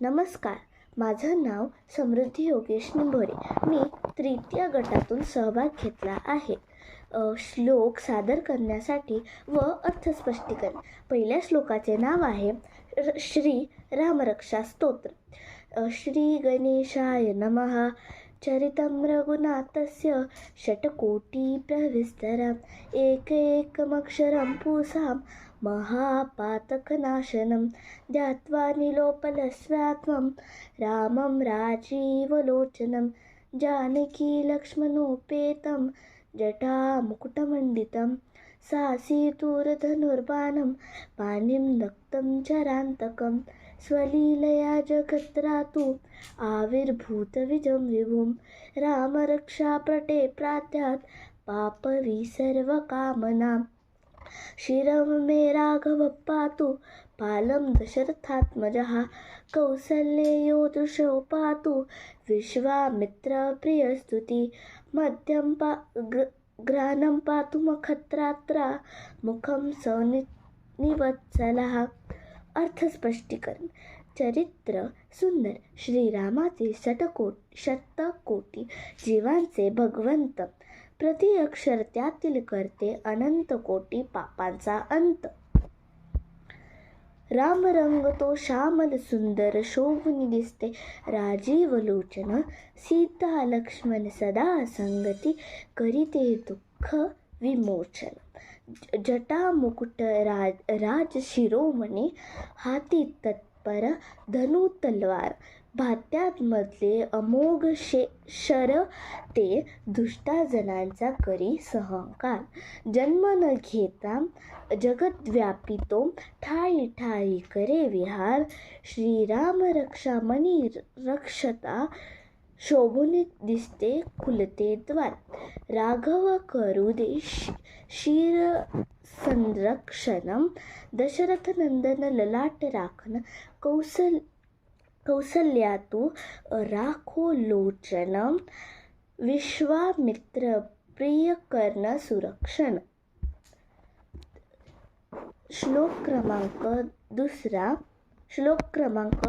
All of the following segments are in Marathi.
नमस्कार. माझं नाव समृद्धी योगेश निंभोरे. मी तृतीय गटातून सहभाग घेतला आहे. श्लोक सादर करण्यासाठी व अर्थस्पष्टीकरण पहिल्या श्लोकाचे नाव आहे र- श्री रामरक्षा स्तोत्र. श्री गणेशाय नमः. चरितं रघुनाथस्य षट्कोटि एक एकैकमक्षरं पूसां महापातकनाशनं ध्यात्वा निलोपलस्वात्मं रामं राजीवलोचनं जानकी लक्ष्मणोपेतं जटामुकुटमण्डितं सासीतूरधनुर्बाणं पाणिं नक्तं चरान्तकं स्वलीलया जगत्रातु आविर्भूतविजं विभुं रामरक्षाप्रटे प्रात्यात् पापविसर्वकामनां श्रीराम मे राघव पातु पालं दशरथात्मजः कौसल्ययो दृशो पातु विश्वामित्रप्रियस्तुति मध्यं पा घ्राणं पातु मखत्रात्रा मुखं सनि निवत्सलः. अर्थस्पष्टीकरण चरित्र सुंदर. श्रीरामाचे शतको शतकोटी. जीवांचे भगवंत प्रति अक्षर त्यातील करते अनंत कोटी पापांचा अंत. राम रंग तो श्यामल सुंदर शोभून दिसते. राजीव लोचन सीता लक्ष्मण सदा संगती करीते दुःख विमोचन. जटा मुकुट राज राज शिरोमणी हाती पर धनु तलवार. भात्यातमधले अमोघ शे शर ते दुष्टा जनांचा करी सहंकार. जन्म न घेता जगद्व्यापी तो ठाई ठाई करे विहार. श्रीराम रक्षामणी रक्षता शोभून दिसते खुलते द्वार. राघव करू दे शिर संरक्षणं. दशरथनंदन ललाट राखण कौसल कौसल्या तू राखो लोचन. विश्वामित्र प्रिय कर्ण सुरक्षण. श्लोक क्रमांक दुसरा. श्लोक क्रमांक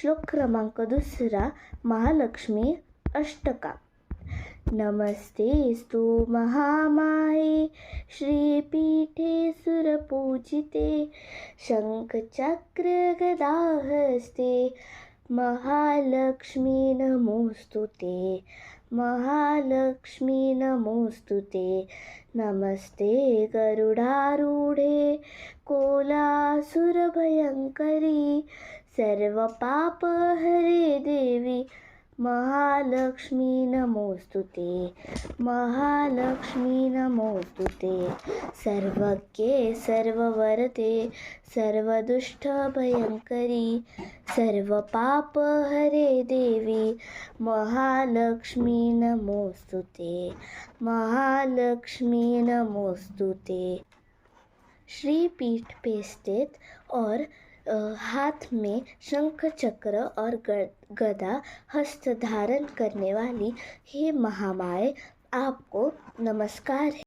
श्लोक क्रमांक दुसरा महालक्ष्मी अष्टका. नमस्ते स्तु महामाये श्रीपीठे सुरपूजिते शङ्खचक्रगदाहस्ते महालक्ष्मी नमोऽस्तु ते महालक्ष्मी नमोऽस्तु ते। नमस्ते गरुडारूढे कोलासुरभयङ्करी सर्वपापहरे देवी, महालक्ष्मी नमोऽस्तु ते, महालक्ष्मी नमोऽस्तु ते। सर्वज्ञे, सर्ववरते सर्वदुष्टभयङ्करी सर्वपापहरे देवी, महालक्ष्मी नमोऽस्तु ते, महालक्ष्मी नमोऽस्तु ते। श्री पीठ पे स्थित और हाथ में शंख चक्र और ग- गदा हस्त धारण करने वाली हे महामाए आपको नमस्कार है।